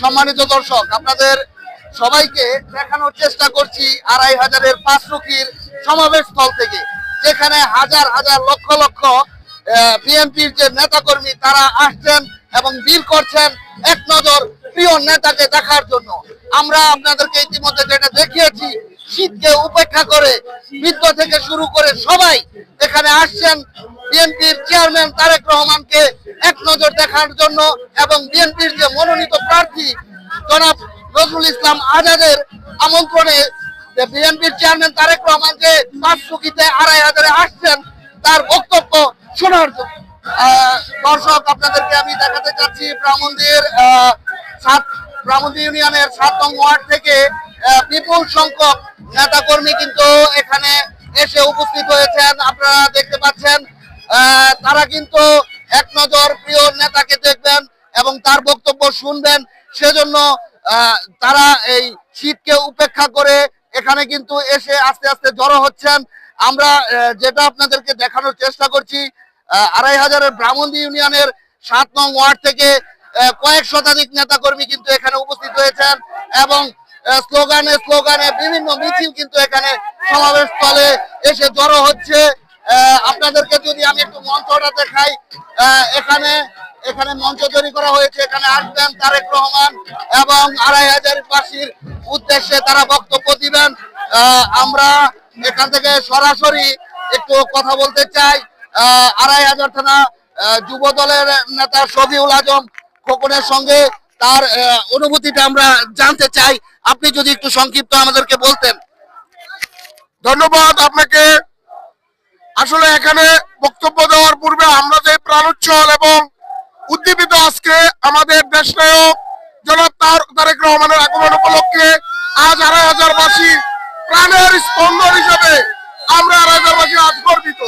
সম্মানিত দর্শক, আপনাদের সবাইকে দেখানোর চেষ্টা করছি আড়াই হাজারের পাঁচরুকির সমাবেশ স্থল থেকে, যেখানে হাজার হাজার লক্ষ লক্ষ বিএনপির যে নেতাকর্মী তারা আসছেন এবং বীর করছেন এক নজর প্রিয় নেতাকে দেখার জন্য। আমরা আপনাদেরকে ইতিমধ্যে যেটা দেখিয়েছি, শীতকে উপেক্ষা করে বৃদ্ধ থেকে শুরু করে সবাই এখানে আসছেন। বিএনপির চেয়ারম্যান তারেক রহমানকে এক নজর দেখার জন্য এবং বিএনপির যে মনোনীত প্রার্থী জনাব নজরুল ইসলাম আজাদের আমন্ত্রণে যে বিএনপির চেয়ারম্যান তারেক রহমান যে পাঁচশোকিতে আড়াই হাজারে আসছেন, তার বক্তব্য শোনার জন্য। দর্শক, আপনাদেরকে আমি দেখাতে চাচ্ছি ব্রাহ্মণদের সাত ব্রাহ্মণদি ইউনিয়নের সাত নং ওয়ার্ড থেকে বিপুল সংখ্যক নেতাকর্মী কিন্তু এখানে এসে উপস্থিত হয়েছেন। আপনারা দেখতে পাচ্ছেন তারা কিন্তু এক নজর প্রিয় নেতাকে দেখবেন এবং তার বক্তব্য শুনবেন। সেজন্য তারা এই শীতকে উপেক্ষা করে এখানে কিন্তু এসে আস্তে আস্তে জড়ো হচ্ছেন। আমরা যেটা আপনাদেরকে দেখানোর চেষ্টা করছি আড়াই হাজারের ব্রাহ্মণদি ইউনিয়নের সাত নং ওয়ার্ড থেকে কয়েক শতাধিক নেতাকর্মী কিন্তু এখানে উপস্থিত হয়েছেন এবং স্লোগানে স্লোগানে বিভিন্ন মিছিল কিন্তু এখানে সমাবেশ স্থলে এসে জড়ো হচ্ছে। আপনাদেরকে যদি আমি একটু মঞ্চটা দেখাই এখানে এখানে মঞ্চ তৈরি করা হয়েছে, এখানে আসবেন তারেক রহমান এবং আড়াই হাজার বাসীর উদ্দেশ্যে তারা বক্তব্য দিবেন। আমরা এখান থেকে সরাসরি একটু কথা বলতে চাই। আড়াই হাজার থানা যুব দলের নেতা শফিউল আজম খোকনের সঙ্গে তার অনুভূতিটা আমরা জানতে চাই। আপনি যদি একটু সংক্ষিপ্ত আমাদেরকে বলতেন। ধন্যবাদ আপনাকে। আসলে এখানে বক্তব্য দেওয়ার পূর্বে আমরা যে প্রাণোচ্ছল এবং উদ্দীপিত আজকে আমাদের দেশ নায়ক জনাব তার- তারেক রহমানের আগমন উপলক্ষে আজ আড়াই হাজার বাসী প্রাণের স্পন্দন হিসেবে আমরা আড়াই হাজার বাসী আজ গর্বিত।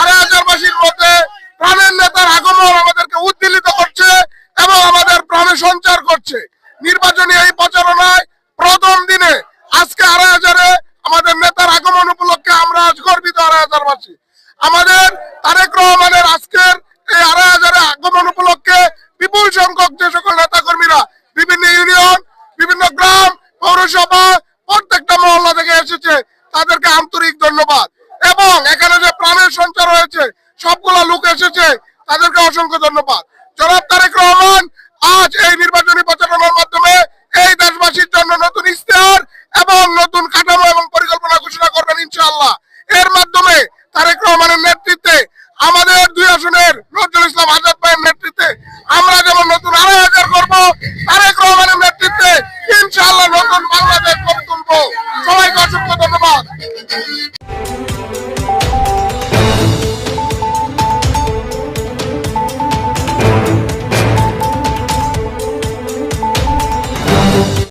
আড়াই হাজার বাসীর মধ্যে প্রাণের নেতার আগমন আমাদেরকে উদ্দীলিত করছে এবং আমাদের প্রাণে সঞ্চার করছে। নির্বাচনী এই প্রচারণায় প্রথম দিনে আজকে আড়াই হাজারে আমাদের নেতার আগমন উপলক্ষে আমরা আজ গর্বিত আড়াই আমাদের তারেক রহমানের আজকের এই আড়াই হাজারে আগমন উপলক্ষে বিপুল সংখ্যক যে সকল নেতা কর্মীরা বিভিন্ন ইউনিয়ন, বিভিন্ন গ্রাম, পৌরসভা, প্রত্যেকটা মহল্লা থেকে এসেছে, তাদেরকে আন্তরিক ধন্যবাদ। এবং এখানে যে প্রাণের সঞ্চার হয়েছে, সবগুলা লোক এসেছে, তাদেরকে অসংখ্য ধন্যবাদ। জনাব তারেক রহমান, আজ এই নির্বাচনী